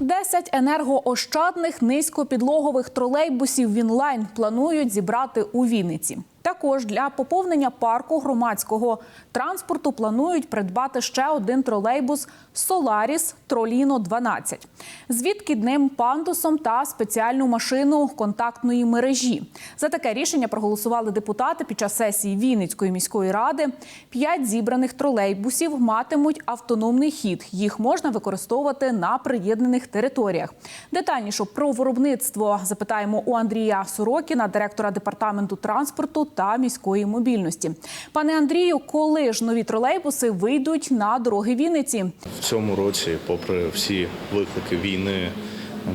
10 енергоощадних низькопідлогових тролейбусів Вінлайн планують зібрати у Вінниці. Також для поповнення парку громадського транспорту планують придбати ще один тролейбус Соларіс Троліно 12 з відкидним пандусом та спеціальну машину контактної мережі. За таке рішення проголосували депутати під час сесії Вінницької міської ради. П'ять зібраних тролейбусів матимуть автономний хід. Їх можна використовувати на приєднаних територіях. Детальніше про виробництво запитаємо у Андрія Сорокіна, директора департаменту транспорту та міської мобільності. Пане Андрію, коли ж нові тролейбуси вийдуть на дороги Вінниці? В цьому році, попри всі виклики війни,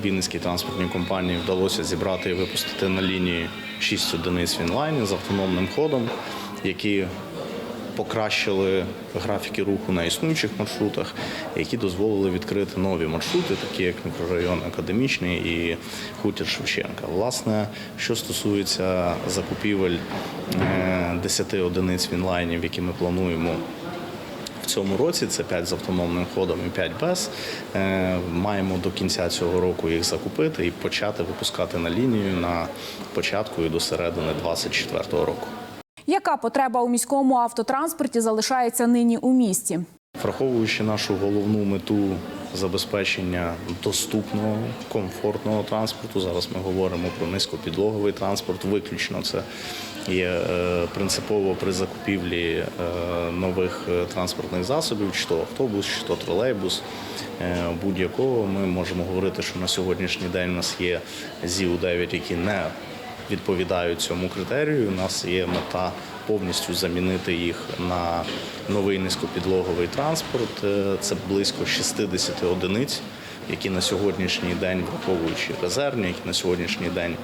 Вінницькій транспортній компанії вдалося зібрати і випустити на лінії 6 одиниць Вінлайні з автономним ходом, які покращили графіки руху на існуючих маршрутах, які дозволили відкрити нові маршрути, такі як мікрорайон Академічний і Хутір Шевченка. Власне, що стосується закупівель е, 10 одиниць Вінлайнів, які ми плануємо в цьому році це 5 з автономним ходом і 5 без. Е, Маємо до кінця цього року їх закупити і почати випускати на лінію на початку і до середини 2024 року. Яка потреба у міському автотранспорті залишається нині у місті? Враховуючи нашу головну мету забезпечення доступного, комфортного транспорту, зараз ми говоримо про низькопідлоговий транспорт. Виключно це є е, принципово при закупівлі е, нових е, транспортних засобів, чи то автобус, чи то тролейбус. Будь-якого ми можемо говорити, що на сьогоднішній день у нас є ЗІУ-9, які не відповідають цьому критерію. У нас є мета повністю замінити їх на новий низькопідлоговий транспорт. Е, Це близько 60 одиниць, які на сьогоднішній день, враховуючи резервні, які на сьогоднішній день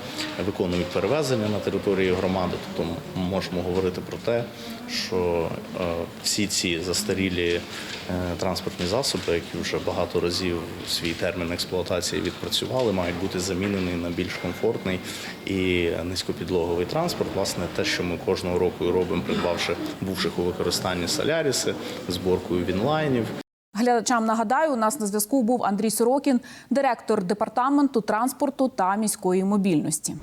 виконують перевезення на території громади. Тобто ми можемо говорити про те, що е, всі ці застарілі е, транспортні засоби, які вже багато разів свій термін експлуатації відпрацювали, мають бути замінені на більш комфортний і низькопідлоговий транспорт. Власне, те, що ми кожного року робимо, придбавши бувших у використанні соляріси, зборкою вінлайнів. Глядачам нагадаю, у нас на зв'язку був Андрій Сорокін, директор департаменту транспорту та міської мобільності.